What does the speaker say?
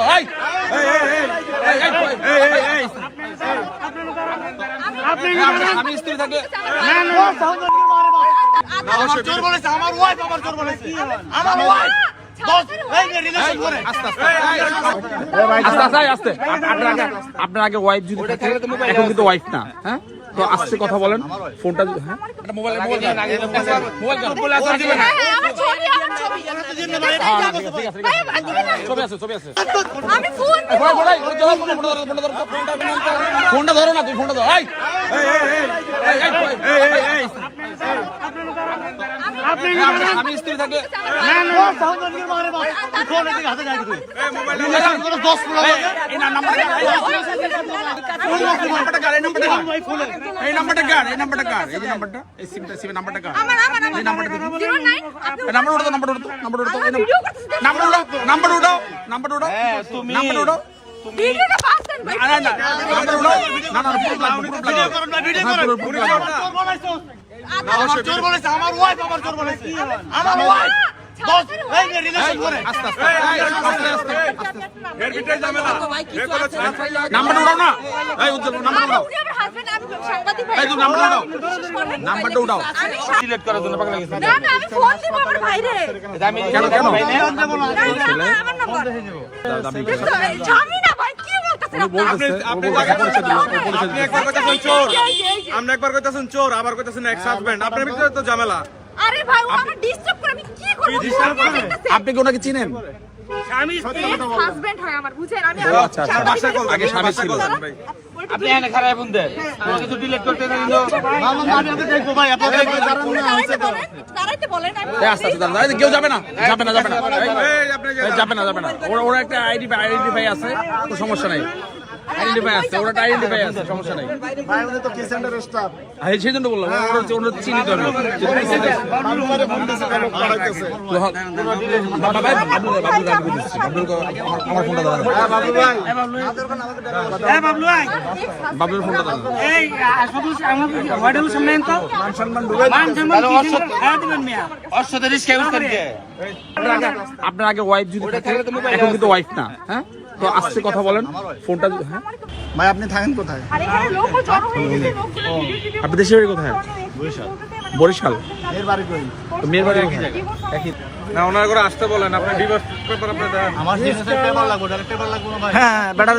দাও এই। এই এই এই এই এই আমি স্ত্রী থাকে। আমার চোর বলেছে আমার ওয়াইফ আমার চোর বলেছে। আমার ওয়াইফ দোস্ত এই যে রিলেশন করে। আস্তে আস্তে আস্তে আস্তে আস্তে আপনার আগে ওয়াইফ যদি থাকে এখন কিন্তু ওয়াইফ না হ্যাঁ? তো আস্তে কথা বলেন ফোনটা হ্যাঁ? মোবাইল মোবাইল মোবাইল ফোনটা ধরো না তুমি ফোনটা ধরো আমি স্ত্রী থাকে দশ মারে এই নাম্বারটা কার এই নাম্বারটা কার এই নাম্বারটা এই সিমটা সিমের নাম্বারটা কার আমার, আমার, আমার। এই নাম্বারটা দিন 09 আপনি এই নাম্বার উঠাও নাম্বার উঠাও নাম্বার উঠাও এই ভিডিও করতেছি, দেখি। নাম্বার উঠাও নাম্বার উঠাও নাম্বার উঠাও নাম্বার উঠাও ভিডিওটা বাদ দেন ভাই। না না না নাম্বার উঠাও না না পুরো লাগবে পুরো ভিডিও লাগবে করুন না ভিডিও করুন পুরো- পুরো লাগবে। চোর বলেছে আমার- আমার চোর বলেছে আমার ওয়াইফ আমার চোর বলেছে আমার ওয়াইফ নাম্বারটা উঠাও না। এই উজ্জ্বল নাম্বার নাম্বারটা সিলেক্ট করার জন্য পাগল গেছে না না আমি ফোন দিব আমার ভাইরে। কেন কেন? না, না, আমার নাম্বার দেখছ, এই ভাই কি বলতেছেন উনি বলতেছে ও বলতেছে পরিচয় দিল ও পরিচয় দিল একবার কইতাছেন চোর। আপনি একবার কইতাছেন চোর আবার কইতাছেন এক্স হাজবেন্ড আপনার ভিতরে তো ঝামেলা। আরে ভাই ও আমাকে ডিস্টার্ব করে আমি কি করব? আপনি কি ওনাকে চিনেন? হাজবেন্ড হয় আমার বুঝেন আমি আচ্ছা, আচ্ছা। বাসা কল আগে স্বামী ছিল। আপনি এখানে খারাপ বুনতে কিছু ডিলিট করতে মামা মামি আপনি দেখব ভাই আপনি দেখব। না দাঁড়াইতে বলেন। দাঁড়াইতে বলেন আমি আস্তে আস্তে দাঁড়ান। কেউ যাবে না। যাবে না যাবে না। যাবে না যাবে না। ওরা ওরা একটা আইডি আইডেন্টিফাই আছে তো সমস্যা নাই। আইডেন্টিফাই আছে ওরা আইডেন্টিফাই আছে সমস্যা নাই। ভাই আমাদের তো কি সেন্টার স্টাফ হ্যাঁ সেই জন্য বললাম ওরা হচ্ছে ওরা চিনি তো আমি। মামি ফোন দিছে কেন পড়াইতেছে বাবা ভাই বাবলু বাবলু গান করতেছি বাবলু আমার আমার ফোনটা দাঁড়ান বাবু ভাই বাবলুর ফোনটা দাঁড়ান এই আসলে আমাকে হোটেল সামনে তো মান সম্মান ডুবে মান সম্মান হ্যাঁ দিবেন মিয়া আপনার আগে আপনার আগে ওয়াইফ যদি থাকে এখন কিন্তু ওয়াইফ না হ্যাঁ? তো আস্তে কথা বলেন। ফোনটা হ্যাঁ। ভাই আপনি থাকেন কোথায়? আরে এখানে লোক জড়ো হয়ে গেছে লোকগুলো ভিডিও টিডিও আপনি দেশের বাড়ি কোথায়? বরিশাল। এর বাড়ি কই মেয়ের বাড়ি না ওনার করে আসতে বলেন আপনার ডিভোর্স পেপার আপনি দেন আমার পেপার লাগবে ডাইরেক্ট পেপার লাগবে না ভাই? হ্যাঁ বেটা